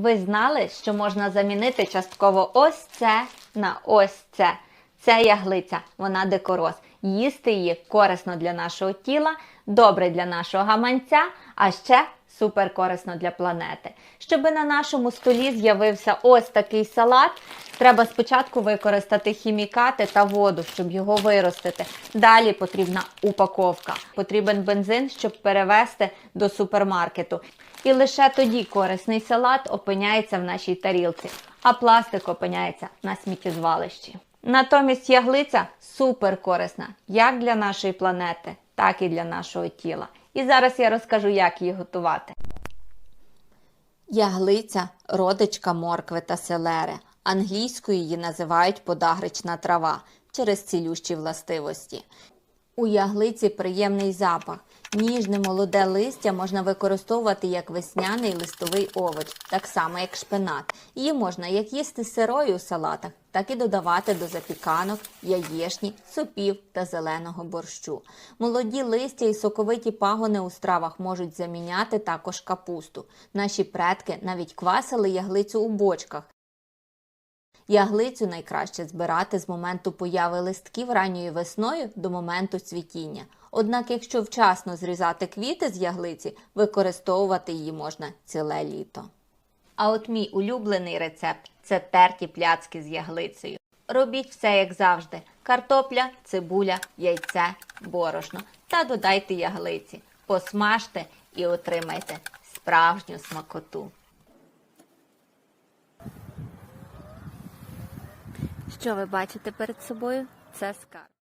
Ви знали, що можна замінити частково ось це на ось це. Це яглиця, вона дикороз. Їсти її корисно для нашого тіла, добре для нашого гаманця, а ще супер корисно для планети. Щоб на нашому столі з'явився ось такий салат, треба спочатку використати хімікати та воду, щоб його виростити. Далі потрібна упаковка. Потрібен бензин, щоб перевезти до супермаркету. І лише тоді корисний салат опиняється в нашій тарілці, а пластик опиняється на сміттєзвалищі. Натомість яглиця супер корисна як для нашої планети, так і для нашого тіла. І зараз я розкажу, як її готувати. Яглиця родичка моркви та селери. Англійською її називають подагрична трава через цілющі властивості. У яглиці приємний запах. Ніжне молоде листя можна використовувати як весняний листовий овоч, так само як шпинат. Її можна як їсти сирою у салатах, так і додавати до запіканок, яєшні, супів та зеленого борщу. Молоді листя і соковиті пагони у стравах можуть заміняти також капусту. Наші предки навіть квасили яглицю у бочках. Яглицю найкраще збирати з моменту появи листків ранньою весною до моменту цвітіння. Однак, якщо вчасно зрізати квіти з яглиці, використовувати її можна ціле літо. А от мій улюблений рецепт це терті пляцки з яглицею. Робіть все як завжди: картопля, цибуля, яйце, борошно та додайте яглиці. Посмажте і отримайте справжню смакоту. Що ви бачите перед собою? Це скарб.